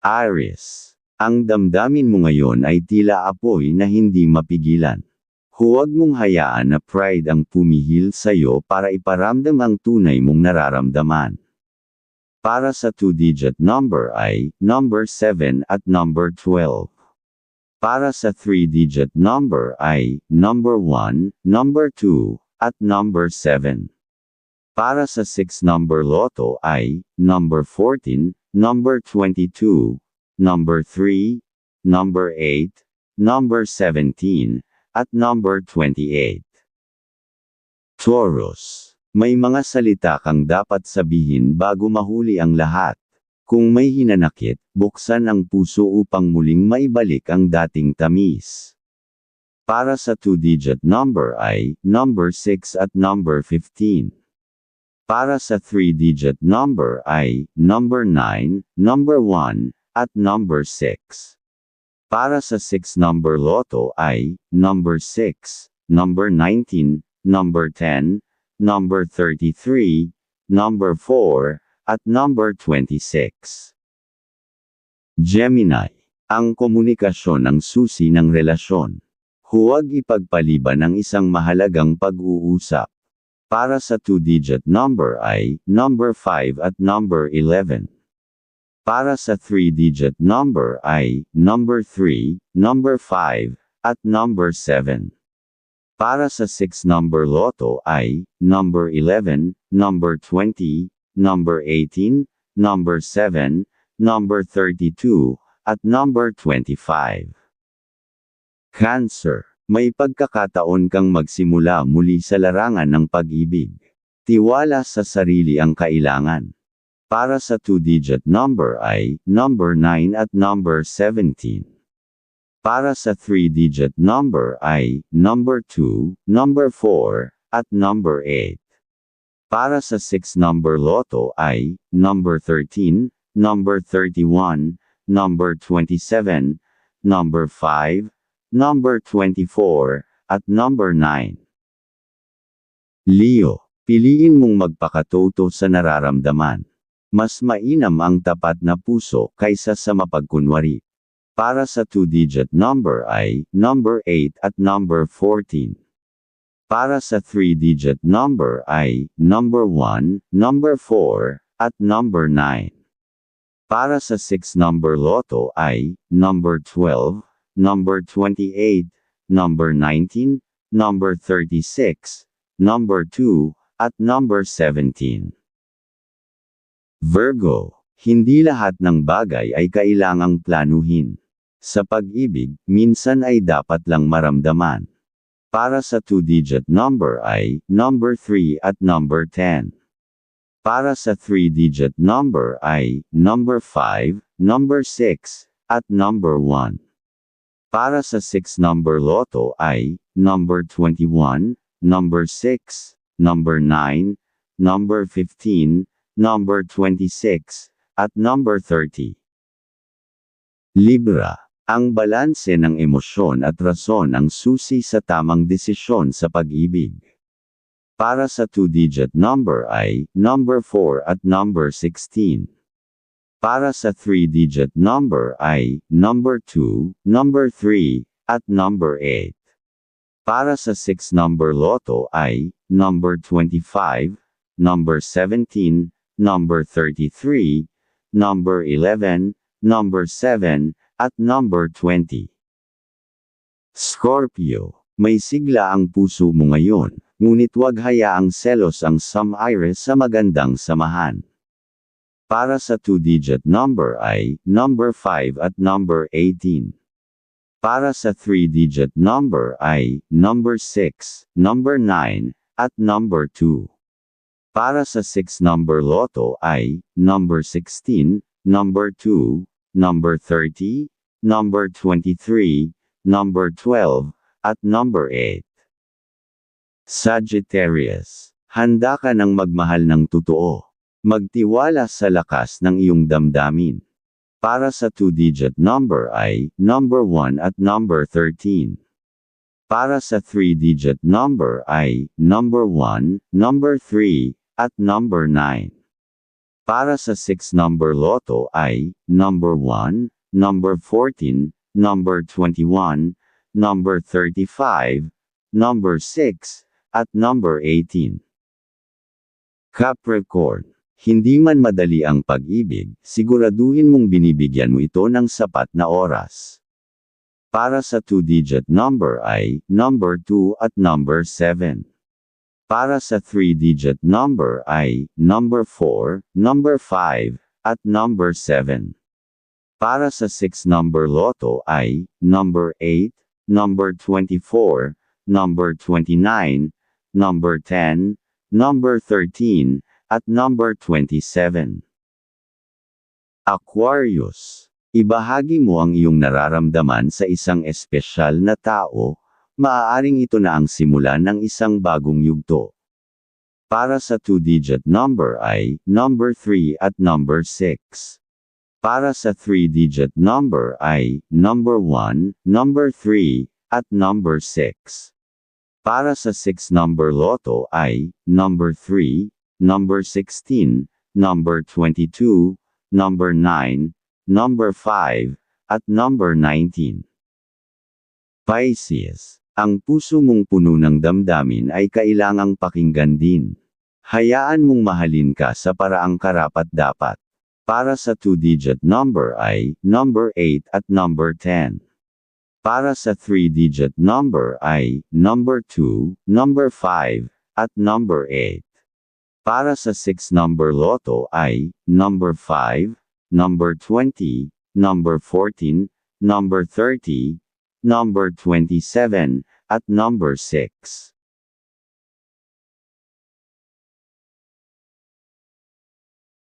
Aries. Ang damdamin mo ngayon ay tila apoy na hindi mapigilan. Huwag mong hayaan na pride ang pumihil sa'yo para iparamdam ang tunay mong nararamdaman. Para sa two-digit number ay number 7 at number 12. Para sa three-digit number ay number 1, number 2, at number 7. Para sa 6 number loto ay number 14, number 22, number 3, number 8, number 17, at number 28. Taurus. May mga salita kang dapat sabihin bago mahuli ang lahat. Kung may hinanakit, buksan ang puso upang muling maibalik ang dating tamis. Para sa two-digit number ay number 6 at number 15. Para sa three-digit number ay number 9, number 1, at number 6. Para sa 6 number loto ay number 6, number 19, number 10, number 33, number 4, at number 26. Gemini. Ang komunikasyon ang susi ng relasyon. Huwag ipagpaliban ang isang mahalagang pag-uusap. Para sa two-digit number ay number 5 at number 11. Para sa three-digit number ay number 3, number 5, at number 7. Para sa 6 number loto ay number 11, number 20, number 18, number 7, number 32, at number 25. Cancer. May pagkakataon kang magsimula muli sa larangan ng pag-ibig. Tiwala sa sarili ang kailangan. Para sa two-digit number ay number 9 at number 17. Para sa three-digit number ay number 2, number 4, at number 8. Para sa 6 number loto ay number 13, number 31, number 27, number 5, number 24, at number 9. Leo, piliin mong magpakatoto sa nararamdaman. Mas mainam ang tapat na puso kaysa sa mapagkunwari. Para sa two-digit number ay number 8 at number 14. Para sa three-digit number ay number 1, number 4, at number 9. Para sa 6 number loto ay number 12, number 28, number 19, number 36, number 2, at number 17. Virgo, hindi lahat ng bagay ay kailangang planuhin. Sa pag-ibig, minsan ay dapat lang maramdaman. Para sa two-digit number ay number 3 at number 10. Para sa three-digit number ay number 5, number 6, at number 1. Para sa 6 number loto ay number 21, number 6, number 9, number 15, number 26, at number 30. Libra. Ang balanse ng emosyon at rason ang susi sa tamang desisyon sa pag-ibig. Para sa two-digit number ay number 4 at number 16. Para sa three-digit number ay number 2, number 3, at number 8. Para sa 6 number loto ay number 25, number 17, number 33, number 11, number 7, at number 20. Scorpio, may sigla ang puso mo ngayon, ngunit wag hayaang selos ang some iris sa magandang samahan. Para sa two-digit number ay number 5 at number 18. Para sa three-digit number ay number 6, number 9, at number 2. Para sa 6 number loto ay number 16, number 2, number 30, number 23, number 12, at number 8. Sagittarius, handa ka ng magmahal ng totoo. Magtiwala sa lakas ng iyong damdamin. Para sa two-digit number ay number 1 at number 13. Para sa three-digit number ay number 1, number 3, at number 9. Para sa 6-number loto ay, number 1, number 14, number 21, number 35, number 6, at number 18. Capricorn. Hindi man madali ang pag-ibig, siguraduhin mong binibigyan mo ito ng sapat na oras. Para sa two-digit number ay, number 2 at number 7. Para sa three-digit number ay, number 4, number 5, at number 7. Para sa six-number loto ay, number 8, number 24, number 29, number 10, number 13, at number 27. Aquarius. Ibahagi mo ang iyong nararamdaman sa isang espesyal na tao, maaaring ito na ang simula ng isang bagong yugto. Para sa two-digit number ay, number 3 at number 6. Para sa three-digit number ay, number 1, number 3, at number 6. Para sa 6-number loto ay, number 3, number 16, number 22, number 9, number 5, at number 19. Pisces. Ang puso mong puno ng damdamin ay kailangang pakinggan din. Hayaan mong mahalin ka sa paraang karapat-dapat. Para sa two-digit number ay, number 8 at number 10. Para sa three-digit number ay, number 2, number 5, at number 8. Para sa 6-number loto ay, number 5, number 20, number 14, number 30, number 27, at number 6.